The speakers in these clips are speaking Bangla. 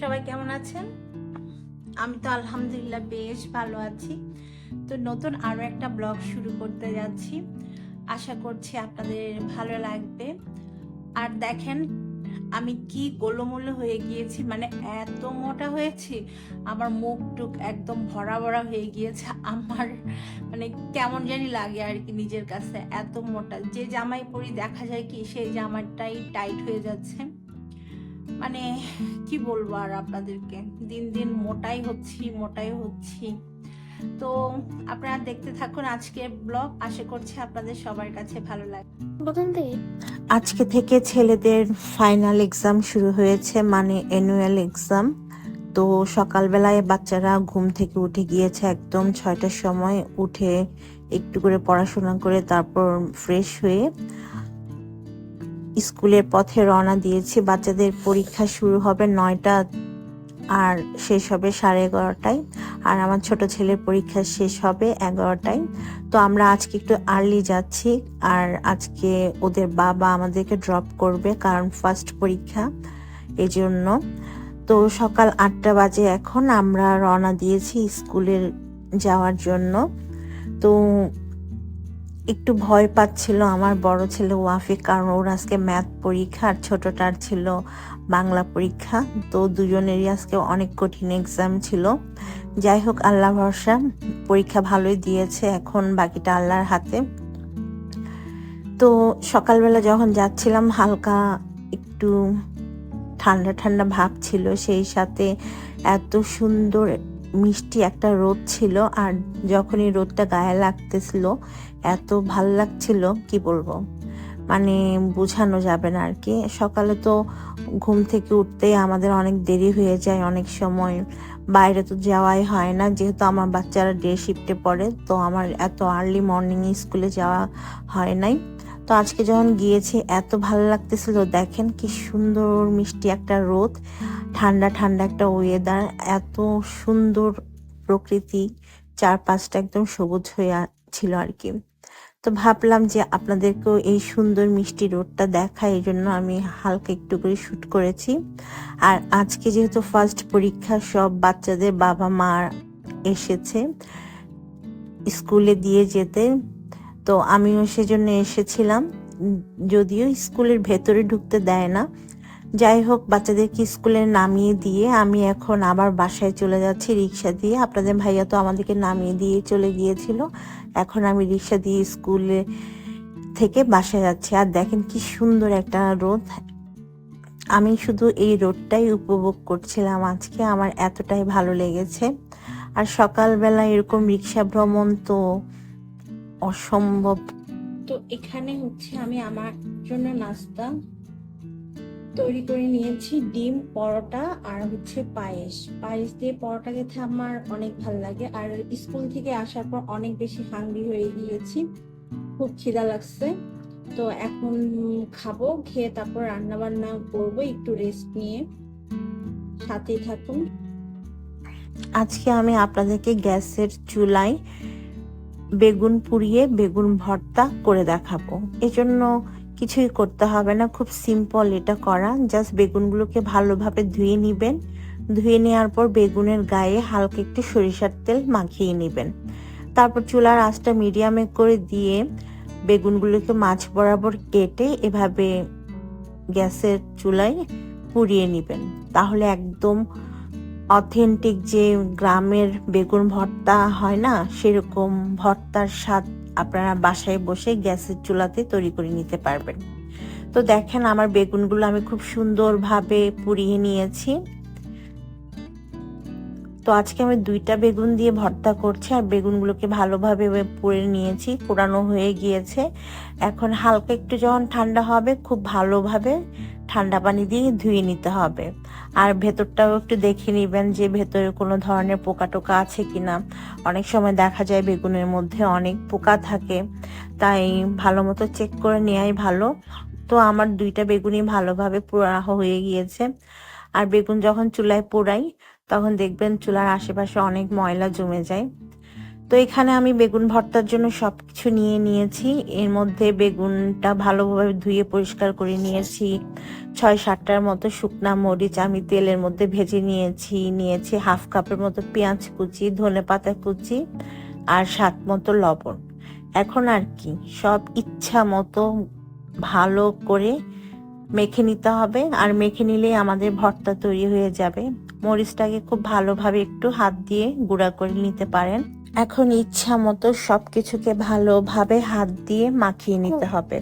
সবাই কেমন আছেন? আমি তো আলহামদুলিল্লাহ বেশ ভালো আছি। তো নতুন আরও একটা ব্লগ শুরু করতে যাচ্ছি। আশা করছি আপনাদের ভালো লাগবে। আর দেখেন, আমি কি গোলমোলো হয়ে গিয়েছি মানে এত মোটা হয়েছি, আমার মুখ টুক একদম ভরা ভরা হয়ে গিয়েছে। আমার মানে কেমন জানি লাগে আর কি নিজের কাছে, এত মোটা। যে জামাই পরি দেখা যায় কি, সেই জামাটাই টাইট হয়ে যাচ্ছে। মানে কি বলব আর আপনাদেরকে? দিন দিন মোটাই হচ্ছি মোটাই হচ্ছি। তো আপনারা দেখতে থাকুন আজকের ব্লগ। আশা করছি আপনাদের সবার কাছে ভালো লাগবে আজকে থেকে ছেলেদের ফাইনাল এক্সাম শুরু হয়েছে মানে অ্যানুয়াল এক্সাম তো সকালবেলায় বাচ্চারা ঘুম থেকে উঠে গিয়েছে একদম ছয়টার সময়। উঠে একটু করে পড়াশোনা করে তারপর ফ্রেশ হয়ে স্কুলের পথে রওনা দিয়েছি। বাচ্চাদের পরীক্ষা শুরু হবে নয়টা আর শেষ হবে সাড়ে এগারোটায়। আর আমার ছোট ছেলের পরীক্ষা শেষ হবে এগারোটায়। তো আমরা আজকে একটু আর্লি যাচ্ছি আর আজকে ওদের বাবা আমাদেরকে ড্রপ করবে কারণ ফার্স্ট পরীক্ষা এই জন্য তো সকাল আটটা বাজে এখন আমরা রওনা দিয়েছি স্কুলের যাওয়ার জন্য। তো একটু ভয় পাচ্ছিল আমার বড় ছেলে ওয়াফিক, কারণ ওর আজকে ম্যাথ পরীক্ষা আর ছোটটার ছিল বাংলা পরীক্ষা। তো দুজনেরই আজকে অনেক কঠিন এক্সাম ছিল। যাই হোক, আল্লাহ ভরসা, পরীক্ষা ভালোই দিয়েছে, এখন বাকিটা আল্লাহর হাতে। তো সকালবেলা যখন যাচ্ছিলাম, হালকা একটু ঠান্ডা ঠান্ডা ভাব ছিল, সেই সাথে এত সুন্দর মিষ্টি একটা রোদ ছিল আর যখনই রোদটা গায়ে লাগতেছিল, এত ভালো লাগছিল, কি বলব? মানে বোঝানো যাবে না আর কি। সকালে তো ঘুম থেকে উঠতেই আমাদের অনেক দেরি হয়ে যায়, অনেক সময় বাইরে তো যাওয়াই হয় না। যেহেতু আমার বাচ্চারা ডে শিফটে পড়ে, তো আমার এত আর্লি মর্নিং স্কুলে যাওয়া হয় নাই। তো আজকে যখন গিয়েছি, এত ভালো লাগতেছিল, দেখেন কি সুন্দর মিষ্টি একটা রোদ। ঠান্ডা ঠান্ডা একটা ওয়েদার এত সুন্দর প্রকৃতি, চারপাশটা একদম সবুজ হয়ে ছিল আর কি। তো ভাবলাম যে আপনাদেরকেও এই সুন্দর মিষ্টি রোডটা দেখা, এই জন্য আমি হালকা একটু করে শ্যুট করেছি। আর আজকে যেহেতু ফার্স্ট পরীক্ষা, সব বাচ্চাদের বাবা মা এসেছে স্কুলে দিয়ে যেতে। তো আমিও সেজন্য এসেছিলাম, যদিও স্কুলের ভেতরে ঢুকতে দেয় না যাই হোক, বাচ্চাদেরকে স্কুলে নামিয়ে দিয়ে আমি এখন আবার বাসায় চলে যাচ্ছি রিক্সা দিয়ে। আপনাদের ভাইয়া তো আমাদেরকে নামিয়ে দিয়ে চলে গিয়েছিল। এখন আমি রিক্সা দিয়ে স্কুলে থেকে বাসায় যাচ্ছি। আর দেখেন কি সুন্দর একটা রোদ। আমি শুধু এই রোদটাই উপভোগ করছিলাম আজকে। আমার এতটাই ভালো লেগেছে। আর সকালবেলা এরকম রিক্সা ভ্রমণ তো অসম্ভব। তো এখানে হচ্ছে আমি আমার জন্য নাস্তা তৈরি করে নিয়েছি ডিম, পরোটা আর হচ্ছে পায়েস। পায়েস দিয়ে পরোটা খেতে আমার অনেক ভালো লাগে। আর স্কুল থেকে আসার পর অনেক বেশি হাঙ্গি হয়ে গিয়েছি। খুব খিদা লাগছে। তো এখন খাব, খেয়ে তারপর রান্না বান্না করব, একটু রেস্ট নিয়ে। সাথেই থাকুন। আজকে আমি আপনাদেরকে গ্যাসের চুলায় বেগুন পুড়িয়ে বেগুন ভর্তা করে দেখাবো। এজন্য কিছুই করতে হবে না, খুব সিম্পল এটা করা। জাস্ট বেগুনগুলোকে ভালোভাবে ধুয়ে নেবেন। ধুয়ে নেওয়ার পর বেগুনের গায়ে হালকা একটু সরিষার তেল মাখিয়ে নেবেন। তারপর চুলার আঁচটা মিডিয়ামে করে দিয়ে বেগুনগুলোকে মাছ বরাবর কেটে এভাবে গ্যাসের চুলায় পুড়িয়ে নেবেন। তাহলে একদম অথেন্টিক যে গ্রামের বেগুন ভর্তা হয় না, সেরকম ভর্তার স্বাদ আপনারা বাসায় বসে গ্যাসের চুলাতে তৈরি করে নিতে পারবেন। তো দেখেন আমার বেগুনগুলো আমি খুব সুন্দরভাবে পুড়িয়ে নিয়েছি। তো আজকে আমি দুইটা বেগুন দিয়ে ভর্তা করছি আর বেগুনগুলোকে ভালোভাবে পুড়ে নিয়েছি, পোড়ানো হয়ে গিয়েছে। এখন হালকা একটু যখন ঠান্ডা হবে, খুব ভালোভাবে ঠান্ডা পানি দিয়ে ধুয়ে নিতে হবে। আর ভেতরটাও একটু দেখে নেবেন যে ভেতরে কোনো ধরনের পোকা টোকা আছে কিনা। অনেক সময় দেখা যায় বেগুনের মধ্যে অনেক পোকা থাকে, তাই ভালো মতো চেক করে নেওয়াই ভালো। তো আমার দুইটা বেগুনই ভালোভাবে পোড়া হয়ে গিয়েছে। আর বেগুন যখন চুলায় পোড়াই, তখন দেখবেন চুলার আশেপাশে অনেক ময়লা জমে যায়। তো এখানে আমি বেগুন ভর্তার জন্য সব কিছু নিয়ে নিয়েছি। এর মধ্যে বেগুনটা ভালোভাবে ধুয়ে পরিষ্কার করে নিয়েছি। ছয় সাতটার মতো শুকনা মরিচ আমি তেলের মধ্যে ভেজে নিয়েছি। নিয়েছি হাফ কাপের মতো পেঁয়াজ কুচি, ধনে পাতা কুচি আর স্বাদ মতো লবণ। এখন আর কি, সব ইচ্ছা মতো ভালো করে মেখে নিতে হবে। আর মেখে নিলেই আমাদের ভর্তা তৈরি হয়ে যাবে। মরিচটাকে খুব ভালোভাবে একটু হাত দিয়ে গুঁড়া করে নিতে পারেন। এখন ইচ্ছা মতো সব কিছুকে ভালোভাবে হাত দিয়ে মাখিয়ে নিতে হবে।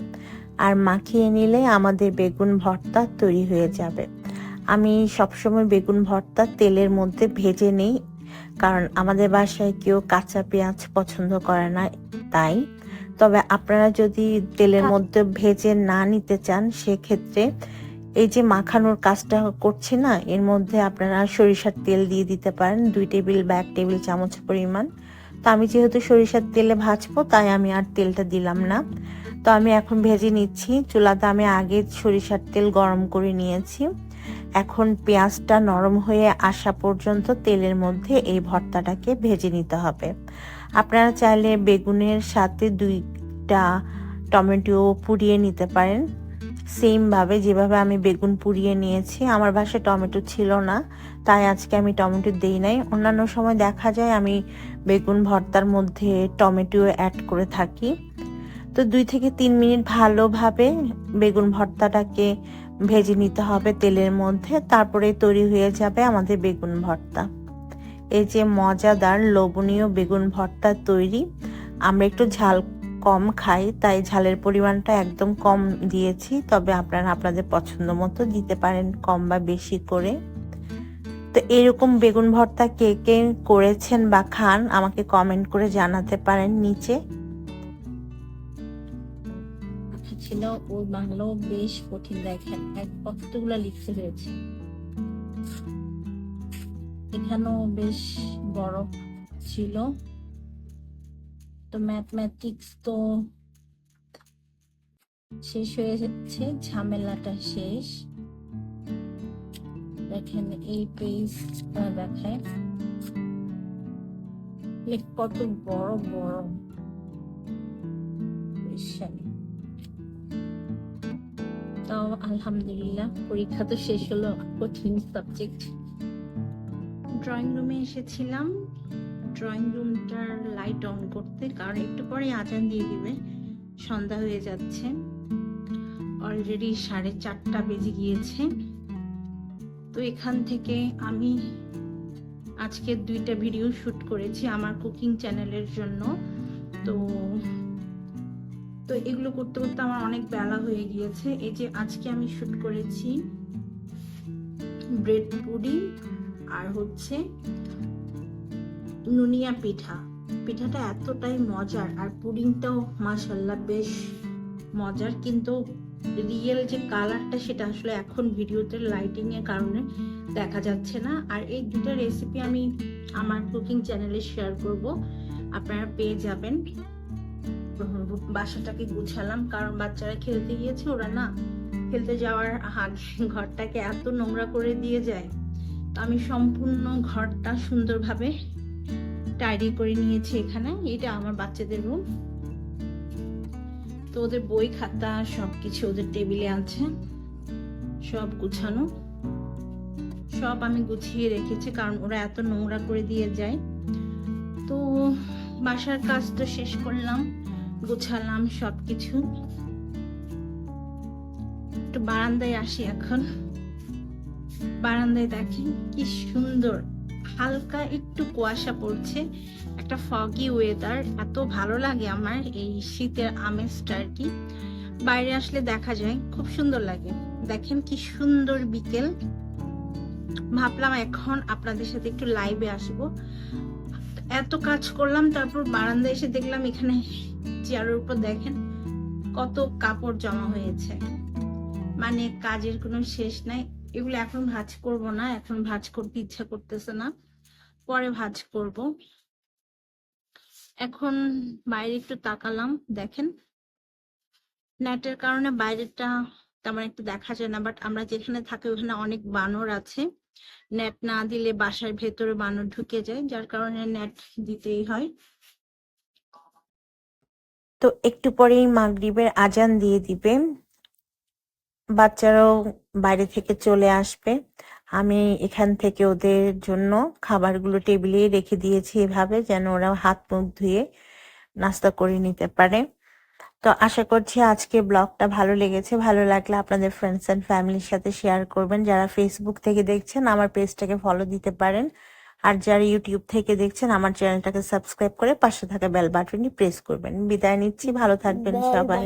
আর মাখিয়ে নিলে আমাদের বেগুন ভর্তা তৈরি হয়ে যাবে। আমি সবসময় বেগুন ভর্তা তেলের মধ্যে ভেজে নিই, কারণ আমাদের বাসায় কেউ কাঁচা পেঁয়াজ পছন্দ করে না তাই। তবে আপনারা যদি তেলের মধ্যে ভেজে না নিতে চান, সেক্ষেত্রে এই যে মাখানোর কাজটা করছি না, এর মধ্যে আপনারা সরিষার তেল দিয়ে দিতে পারেন, দুই টেবিল বা এক টেবিল চামচ পরিমাণ। তো আমি যেহেতু সরিষার তেলে ভাজবো, তাই আমি আর তেলটা দিলাম না। তো আমি এখন ভেজে নিচ্ছি। চুলাতে আমি আগে সরিষার তেল গরম করে নিয়েছি। এখন পেঁয়াজটা নরম হয়ে আসা পর্যন্ত তেলের মধ্যে এই ভর্তাটাকে ভেজে নিতে হবে। আপনারা চাইলে বেগুনের সাথে দুইটা টমেটো পুড়িয়ে নিতে পারেন। সেম ভাবে যেভাবে আমি বেগুন পুড়িয়ে নিয়েছি, আমার বাসায় টমেটো ছিল না, তাই আজকে আমি টমেটো দেই নাই। অন্যান্য সময় দেখা যায় আমি বেগুন ভর্তার মধ্যে টমেটো অ্যাড করে থাকি। তো দুই থেকে তিন মিনিট ভালোভাবে বেগুন ভর্তাটাকে ভেজে নিতে হবে তেলের মধ্যে, তারপরে তৈরি হয়ে যাবে আমাদের বেগুন ভর্তা। এই যে মজাদার লোভনীয় বেগুন ভর্তা তৈরি, আমরা একটু ঝাল কম খাই, তাই ঝালের পরিমাণটা একদম কম দিয়েছি, তবে আপনারা আপনাদের পছন্দ মতো দিতে পারেন কম বা বেশি করে। তো এরকম বেগুন ভর্তা কে কে করেছেন বা খান, আমাকে কমেন্ট করে জানাতে পারেন নিচে। ছিল ওর বাংলাও বেশ কঠিন, দেখেন, এক কতগুলো লিখতে হয়েছে এখানেও বেশ বড় ছিল। তো ম্যাথমেটিক্স তো শেষ হয়ে যাচ্ছে, ঝামেলাটা শেষ। দেখেন এই পেজটা দেখায়। কত বড় বড়। তাও আলহামদুলিল্লাহ, পরীক্ষা তো শেষ হলো, কঠিন সাবজেক্ট ড্রয়িং রুমে এসেছিলাম। ড্রয়িং রুমটার লাইট অন করতে, কারণ একটু পরে আজান দিয়ে দিবে। সন্ধ্যা হয়ে যাচ্ছে। অলরেডি সাড়ে চারটা বেজে গিয়েছে। তো এখান থেকে আমি আজকে দুইটা ভিডিও শুট করেছি আমার কুকিং চ্যানেলের জন্য। তো তো এগুলো করতে করতে আমার অনেক বেলা হয়ে গিয়েছে। এই যে আজকে আমি শুট করেছি ব্রেড পুডিং আর হচ্ছে নুনিয়া পিঠা। পিঠাটা এতটাই মজার আর পুডিংটাও মাশাল্লাহ বেশ মজার, কিন্তু রিয়েল যে কালারটা সেটা আসলে এখন ভিডিওতে লাইটিং এর কারণে দেখা যাচ্ছে না। আর এই দুটো রেসিপি আমি আমার কুকিং চ্যানেলে শেয়ার করব। আপনারা পেয়ে যাবেন। বাসাটাকে গুছালাম, কারণ বাচ্চারা খেলতে গিয়েছে, ওরা না খেলতে যাওয়ার আগে ঘরটাকে এত নোংরা করে দিয়ে যায়। তো আমি সম্পূর্ণ ঘরটা সুন্দরভাবে টাইডি করে নিয়েছি এখানে। এটা আমার বাচ্চাদের রুম তো ওদের বই খাতা সব কিছু ওদের টেবিলে আছে। সব গুছানো। সব আমি গুছিয়ে রেখেছি, কারণ ওরা এত নোংরা করে দিয়ে যায়। তো বাসার কাজ তো শেষ করলাম, গুছালাম সব কিছু একটু বারান্দায় আসি এখন। বারান্দায় দেখি কি সুন্দর, হালকা একটু কুয়াশা পড়ছে। একটা ফগি ওয়েদার এত ভালো লাগে আমার এই শীতের আমেজটা আর কি। বাইরে আসলে দেখা যায়, খুব সুন্দর লাগে। দেখেন কি সুন্দর বিকেল। ভাবলাম এখন আপনাদের সাথে একটু লাইভে আসব। এত কাজ করলাম, তারপর বারান্দায় এসে দেখলাম এখানে চেয়ারের উপর দেখেন কত কাপড় জমা হয়েছে। মানে কাজের কোনো শেষ নাই। এগুলো এখন ভাজ করব না, এখন ভাজ করতে ইচ্ছা করতেছে না। পরে ভাজ করব। এখন বাইরে একটু তাকালাম, দেখেন। নেটের কারণে বাইরেটা তেমন একটু দেখা যায় না বাট আমরা যেখানে থাকি ওখানে অনেক বানর আছে। নেট না দিলে বাসার ভেতরে বানর ঢুকে যায়, যার কারণে নেট দিতেই হয়। তো একটু পরেই মাগরিবের আজান দিয়ে দিবে। বাচ্চারাও বাইরে থেকে চলে আসবে। আমি এখান থেকে ওদের জন্য খাবারগুলো টেবিলে রেখে দিয়েছি এভাবে যেন ওরা হাত মুখ ধুয়ে নাস্তা করে নিতে পারে। তো আশা করছি আজকে ব্লগটা ভালো লেগেছে ভালো লাগলে আপনাদের ফ্রেন্ডস অ্যান্ড ফ্যামিলির সাথে শেয়ার করবেন। যারা ফেসবুক থেকে দেখছেন আমার পেজটাকে ফলো দিতে পারেন। আর যারা ইউটিউব থেকে দেখছেন আমার চ্যানেলটাকে সাবস্ক্রাইব করে পাশে থাকা বেল বাটনটি প্রেস করবেন। বিদায় নিচ্ছি ভালো থাকবেন সবাই।